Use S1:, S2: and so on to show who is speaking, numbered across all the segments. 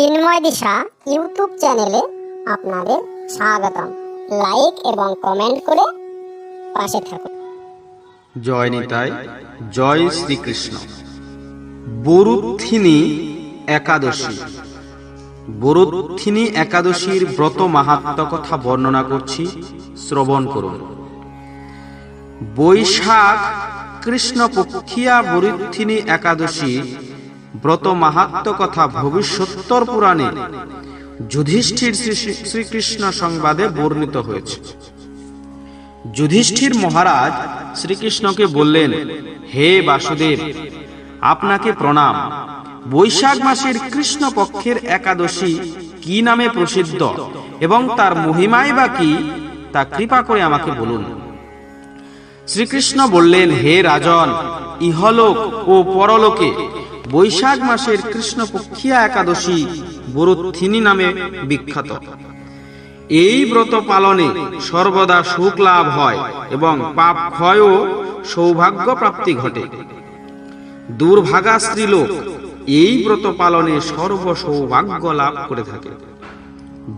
S1: চিন্ময় দিশা YouTube চ্যানেলে আপনাদের স্বাগতম। লাইক এবং কমেন্ট করে পাশে থাকুন।
S2: জয় নিতাই, জয় শ্রীকৃষ্ণ। বরুথিনী একাদশী। বরুথিনী একাদশীর ব্রত মাহাত্ম কথা বর্ণনা করছি, শ্রবণ করুন। বৈশাখ কৃষ্ণপক্ষিয়া বরুথিনী একাদশী ব্রত মাহাত্ম কথা ভবিষ্যত্তর পুরাণে যুধিষ্ঠির শ্রীকৃষ্ণ সংবাদে বর্ণিত হয়েছে। যুধিষ্ঠির মহারাজ শ্রীকৃষ্ণকে বললেন, হে বাসুদেব, আপনাকে প্রণাম। বৈশাখ মাসের কৃষ্ণ পক্ষের একাদশী কি নামে প্রসিদ্ধ এবং তার মহিমাই বা কি, তা কৃপা করে আমাকে বলুন। শ্রীকৃষ্ণ বললেন, হে রাজন, ইহলোক ও পরলোকে বৈশাখ মাসের কৃষ্ণপক্ষিয়া একাদশী বরুথিনী নামে বিখ্যাত। এই ব্রত পালনে সর্বদা সুখ লাভ হয় এবং পাপ ক্ষয় ও সৌভাগ্য প্রাপ্তি ঘটে। দুর্ভাগা স্ত্রীলোক এই ব্রত পালনে সর্ব সৌভাগ্য লাভ করে থাকে।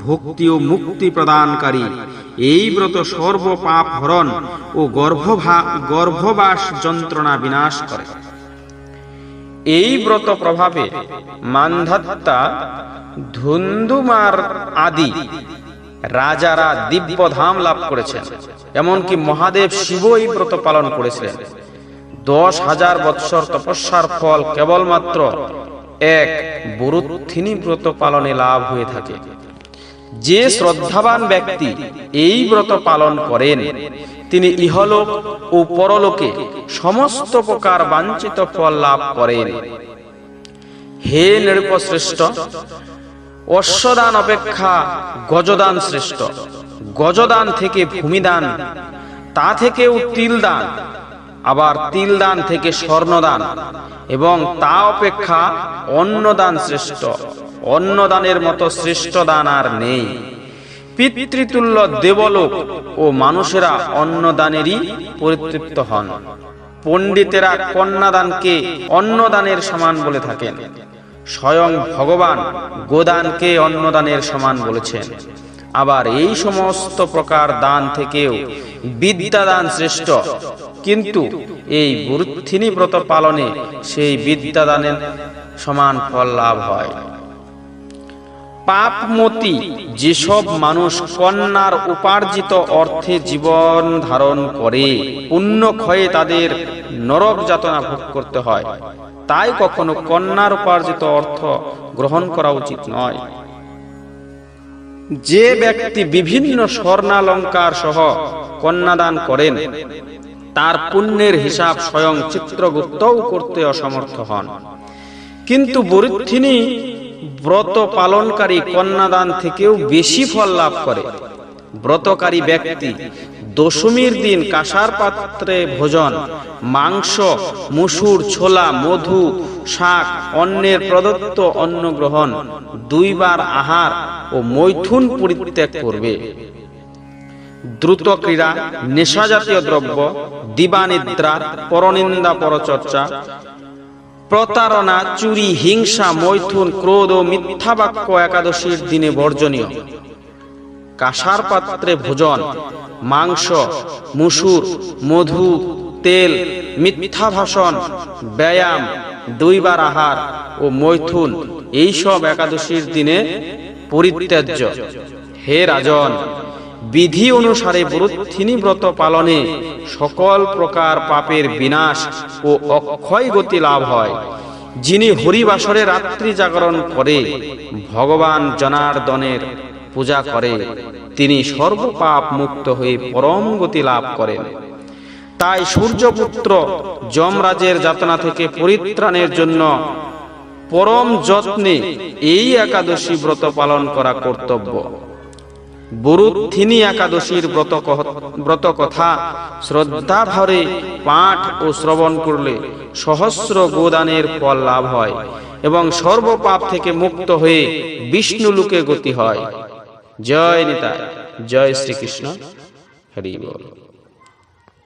S2: ভক্তি ও মুক্তি প্রদানকারী এই ব্রত সর্ব পাপ হরণ ও গর্ভভা, গর্ভবাস যন্ত্রণা বিনাশ করে। এই ব্রত প্রভাবে মান্ধাত্তা, ধুন্দুমার আদি রাজারা দিব্য ধাম লাভ করেছেন। এমনকি মহাদেব শিব এই ব্রত পালন করেছিলেন। দশ হাজার বৎসর তপস্যার ফল কেবলমাত্র এক বরুথিনী ব্রত পালনে লাভ হয়ে থাকে। যে শ্রদ্ধাবান ব্যক্তি এই ব্রত পালন করেন তিনি ইহলোক ও পরলোকে সমস্ত প্রকার বাঞ্ছিত ফল লাভ করেন। হে নৃপশ্রেষ্ঠ অশ্বদান অপেক্ষা গজদান শ্রেষ্ঠ। গজদান থেকে ভূমিদান, তা থেকেও তিলদান, আবার তিলদান থেকে স্বর্ণদান, এবং তা অপেক্ষা অন্নদান শ্রেষ্ঠ। অন্নদানের মতো শ্রেষ্ঠ দান আর নেই। পিতৃতুল্য দেবলোক ও মানুষেরা অন্নদানেরই পরিতৃপ্ত হন। পণ্ডিতেরা কন্যাদানকে অন্নদানের সমান বলে থাকেন। স্বয়ং ভগবান গোদানকে অন্নদানের সমান বলেছেন। আবার এই সমস্ত প্রকার দান থেকেও বিদ্যাদান শ্রেষ্ঠ। কিন্তু এই গুরুত্থিনী ব্রত পালনে সেই বিদ্যাদানের সমান ফল লাভ হয়। পাপমতি, যেসব মানুষ কন্যার উপার্জিত অর্থে জীবন ধারণ করে পুণ্য ক্ষয়ে তাদের নরক যাতনা ভোগ করতে হয়। তাই কখনো কন্যার উপার্জিত অর্থ গ্রহণ করা উচিত নয়। যে ব্যক্তি বিভিন্ন স্বর্ণালঙ্কার সহ কন্যাদান করেন, তার পুণ্যের হিসাব স্বয়ং চিত্রগুপ্তও করতে অসমর্থ হন। কিন্তু বরিথিনী ব্রত পালনকারী কন্যাদান থেকেও বেশি ফল লাভ করে। ব্রতকারী ব্যক্তি দশমীর দিন কাঁসার পাত্রে ভোজন, মাংস, মুসুর, ছোলা, মধু, শাক অন্যের প্রদত্ত অন্ন গ্রহণ, দুইবার আহার ও মৈথুন পরিত্যাগ করবে। দ্রুত ক্রীড়া নেশাজাতীয় দ্রব্য, দিবানিদ্রা, পরনিন্দা, পরচর্চা প্রতারণা, চুরি, হিংসা, মৈথুন, ক্রোধ ও মিথ্যা বাক্য একাদশীর দিনে বর্জনীয়। কাঁসার পাত্রে ভোজন, মাংস, মুসুর, মধু, তেল মিথ্যা ভাষণ ব্যায়াম, দুইবার আহার ও মৈথুন, এইসব একাদশীর দিনে পরিত্যাজ্য। হে রাজন বিধি অনুসারে বরুথিনী ব্রত পালনে সকল প্রকার পাপের বিনাশ ও অক্ষয় গতি লাভ হয়। যিনি হরিবাসরে রাত্রি জাগরণ করে, ভগবান জনার্দনের পূজা করে, তিনি সর্বপাপ মুক্ত হয়ে পরম গতি লাভ করেন। তাই সূর্যপুত্র যমরাজের যাতনা থেকে পরিত্রাণের জন্য পরম যত্নে এই একাদশী ব্রত পালন করা কর্তব্য। বরুথিনী একাদশীর ব্রত কথা শ্রদ্ধা ভরে পাঠ ও শ্রবণ করলে সহস্র গোদানের ফল লাভ হয় এবং সর্বপাপ থেকে মুক্ত হয়ে বিষ্ণু লোকে গতি হয়। জয় নিতা, জয় শ্রীকৃষ্ণ। হরি বল।